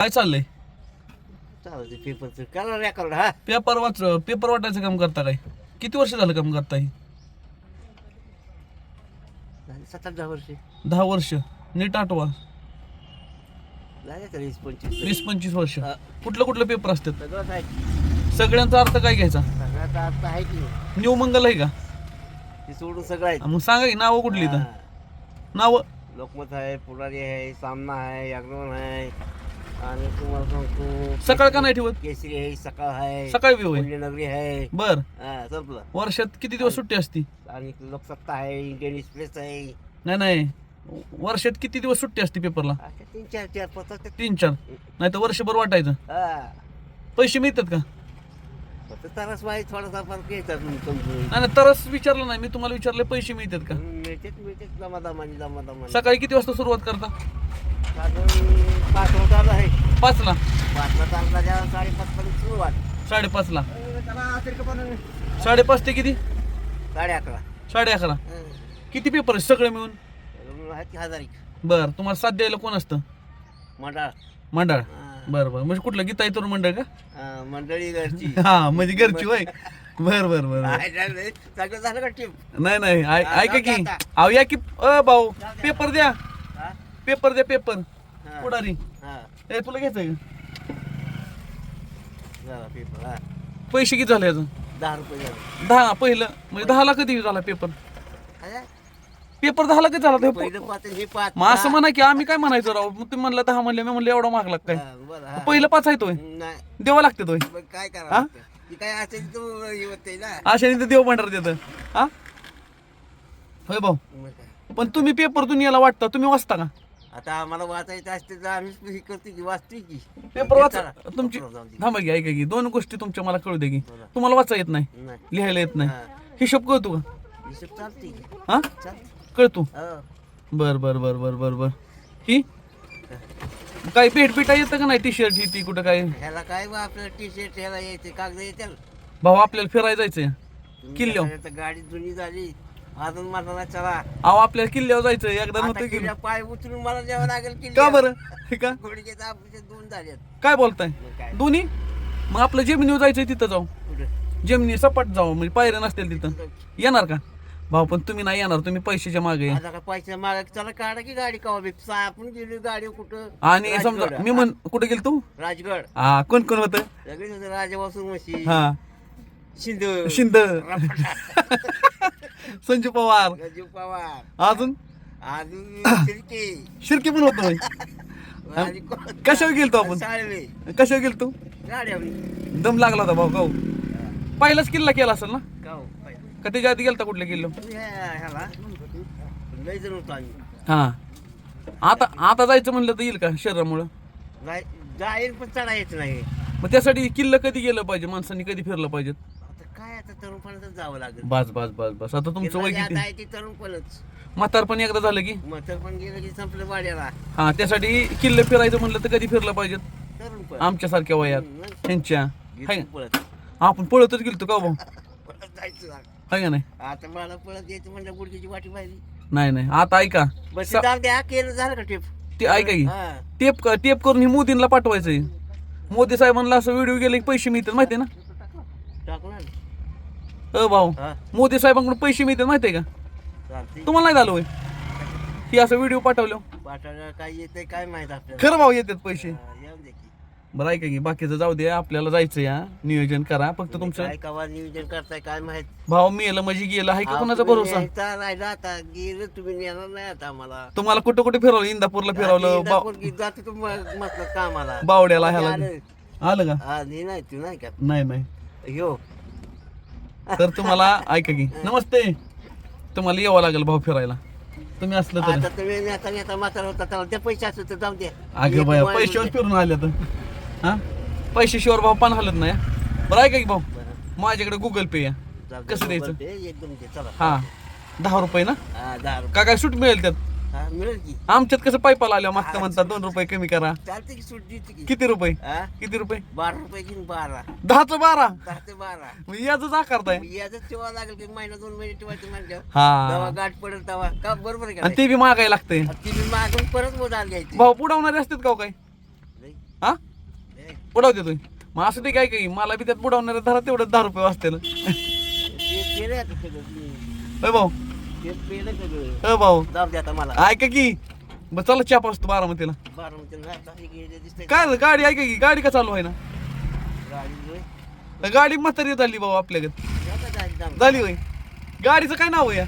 काय चाललंय? चालते पेपरचं करा रेकॉर्ड हा. पेपर वाच पेपर वाटायचं काम करता काय? किती वर्ष झालं काम करताय? झाले सात आठ दहा वर्षे. दहा वर्ष. नीट आठवा. झाले तर वीस पंचवीस वीस पंचवीस वर्ष. हा. कुठलं कुठलं पेपर असतात? सगळंच आहे. सगळ्यांचा अर्थ काय घ्यायचा? सगळ्यात अर्थ आहे की न्यू मंगल आहे का? ते सोडून सगळं आहे. मग सांगा की नावं कुठली हा. नावं? लोकमत आहे पुढारी आहे सामना आहे अग्रवन आहे. आणि तुम्हाला सांगतो सकाळ का नाही ठेवत? केसरी आहे सकाळ आहे सकाळी बी होय पुण्यनगरी आहे. बर. हा संपलं. वर्षात किती दिवस सुट्टी असती? आणि लोकसत्ता आहे इंडियन एक्सप्रेस आहे. नाही नाही. वर्षात किती दिवस सुट्टी असते पेपरला? अशा तीन चार चार ते- तीन चार. नाही तर वर्षभर वाटायचं. हा. पैसे मिळतात का? फक्त तरच माहिती थोडासा फरक येतात समजून नाही नाही तरच विचारलं नाही. मी तुम्हाला विचारले पैसे मिळतात का? मिळतेच मिळतेच दमादमानी दमादमानी सकाळी किती वाजता सुरुवात करता? पाच त्या साडेपाच पण साडेपाच ते किती? साडे अकरा साडे अकरा किती पेपर आहे सगळे मिळून? आहेत हजार बर तुम्हाला साथ द्यायला कोण असतं? मंडळ. मंडळ. बर बर. म्हणजे कुठलं? गीता तरुण मंडळ का? मंडळी घरची हा म्हणजे घरची होय. बर बर बर नाही नाही. ऐका की. अहो या की अ भाऊ पेपर द्या? पेपर द्या पेपर. हा. पुढारी. हा. ए तुला घ्यायचं का? झाला पेपर हा. पैसे किती झाले याचं दहा रुपये झाले. दहा पहिलं. म्हणजे दहाला कधी झाला पेपर? पेपर दहाला कधी झाला ते पहिलं पाच आणि हे पाच. मग असं म्हणा की आम्ही काय म्हणायचं राव? मग तुम्ही म्हणलं दहा म्हणले मी म्हणलं एवढा हा, बरं, हा. पहिलं पाच आहे तोय नाही. देवा लागते तोय मग काय हा? करा ती काय असेल तू हे होते ना. अशाने तर देव भांडार देतं. हा? होय भाऊ. मग काय? पण तुम्ही पेपर दुनियाला वाटता तुम्ही वाचता का? आता आम्हाला वाचायचं असते तर आम्हीच हे करतो की वाचतोय की. पेपर वाच चला, तुमची पेपर जाऊ दे. थांबा की ऐका की दोन गोष्टी तुमच्या मला कळू दे की. तुम्हाला वाचा येत नाही नाही. लिहायला येत नाही. हिशोब कळतो का? हिशोब चालते की. हा? चालते कळतो. हो. बर बर बर बर बर बर. ही? काय पेट पिटा येतं का नाही टी शर्ट ही ती कुठं काय? ह्याला काय बा आपलं टी शर्ट ह्याला यायचे कागद येते भाऊ आपल्याला फिरायला जायचंय. किल्ल्यावर. गाडी जुनी झाली. अजून मला चला. अहो आपल्याला किल्ल्यावर जायचं एकदा आता नव्हतं की किल्ल्या पाय उचलून मला द्यावं लागेल का किल्ल्यावर. बरं? हे का? दोन झाले काय बोलताय? मग काय? दोन्ही? मग आपलं जेमिनीवर जायचंय तिथं जाऊ कुठं? जेमिनी सपाट जाऊ म्हणजे पायऱ्या नसतील तिथं. येणार का? भाऊ पण तुम्ही नाही येणार. तुम्ही पैशाच्या मागे आहे. आता का पैसे मागा चला काढा की गाडी का बी. आपण गेली गाडी कुठं? आणि समजा राजगड. मी म्हण कुठे गेल तू राजगड. हा कोण कोण होत? राजापासून म्हशी. हा. शिंद. शिंद. संजू पवार. राजीव पवार. अजून? अजून शिर्के. शिर्के पण होतो आणि कोण? कशावर गेलतो आपण? साळवे कशावर गेलतो? दम लागला होता भाऊ गाऊ पहिलाच किल्ला केला असेल ना? गाव का त्याच्या आधी गेलता कुठल्या किल्लो ह्याला. लय जण होतो आम्ही. हा. आता आता जायचं म्हणलं तर येईल का शरीरामुळं? जाय- जाईल पण चढा येत नाही. मग त्यासाठी किल्ला कधी गेलं पाहिजे? माणसांनी कधी फिरलं पाहिजे काय आता तरुणपणातच जावं लागेल? बस बस बस बस. आता तुमचं वय किती? आहे ते तरुणपणच. म्हातारपण एकदा झालं की? म्हातार पण गेलं की संपलं वाड्याला. हा त्यासाठी किल्ले फिरायचं म्हणलं तर कधी फिरलं पाहिजे? तरुणपण. आमच्यासारख्या वयात. त्यांच्या हाय गेलं पळत. आपण पळतच गेलतो का भाऊ? पळत जायचं हाय का नाही? आता मला पळत यायचं म्हणजे गुडघ्याची वाटी पाहिजे नाही नाही. आता ऐका. बस स- जाऊ द्या केलं झालं का टेप ते ऐका की. हा. टेप क- टेप करून ही मोदींना पाठवायचंय. मोदी साहेबांना असं व्हिडिओ गेले की पैसे मिळतात माहितीये ना? टाकणार अ भाऊ हा? मोदी साहेबांकडून पैसे मिळतात माहितीये का? चालते तुम्हाला नाही झालं होय? ही असं व्हिडिओ पाठवलं. काय येते काय माहीत आपल्याला. खरं भाऊ येतात पैसे. हा, येऊन दे की. बरं ऐका की बाकीचं जाऊ दे आपल्याला जायचं या नियोजन करा फक्त तुमचं. काय कवा नियोजन करताय काय माहीत? भाऊ मेलं म्हणजे गेलं आहे का कोणाचा तुम्ही भरोसा? राहिला आता गेलं तुम्ही नेणार नाही आता आम्हाला. तुम्हाला कुठं कुठे फिरवलं? इंदापूरला फिरवलं बा- जाते तू म्हटलं कामाला. बावड्याला ह्याला. आलं. का? हा नाही नाही तू नाही का? नाही नाही. यो. तर तुम्हाला ऐका की नमस्ते. तुम्हाला यावं लागेल भाऊ फिरायला. तुम्ही असलं तर. आता नेता म्हातारा होता त्याला त्या पैसे असतो तर जाऊ द्या अगं बाया पैशावर फिरून आले तर. हा? पैशाशिवाय भाऊ पण हलत नाही हा? बरं ऐका की भाऊ. माझ्याकडे गुगल पे या कसं द्यायचं? एकदम चला. हा. दहा रुपये ना? हा दहा रुपये. का काय सूट मिळेल त्यात? हा मिळेल की? आमच्यात कसं पायपाला आल्या मागतं म्हणतात दोन रुपये कमी करा. चालते की सूट देते की? किती रुपये? हा? किती रुपये? बारा रुपये घेऊन बारा. दहाच बारा? दहा ते बारा. मग याच आकारताय याच ठेवा लागेल की महिना दोन महिने ठेवायचं हा. गाठ पडेल तेव्हा. का बरोबर आहे का आणि ते बी मागायला लागतंय? ती मागून परत मोजायला घ्यायची. भाऊ पुढवणारे असतात का हो काय. हा? बुडाव देतोय मग असं ते काय काही मला बी त्यात बुडवणाऱ्या धरा तेवढं दहा रुपये वाचते ते आता सगळं. भाऊ. अ भाऊ. जाऊ दे आता मला. ऐका की. बरं चला चहा पाचतो बारामतीला. बारामती काय झालं? गाडी ऐका की. गाडी का चालू आहे ना गाडी म्हातारी झाली भाऊ आपल्याकडे. झाली होय. गाडीचं काय नाव आहे.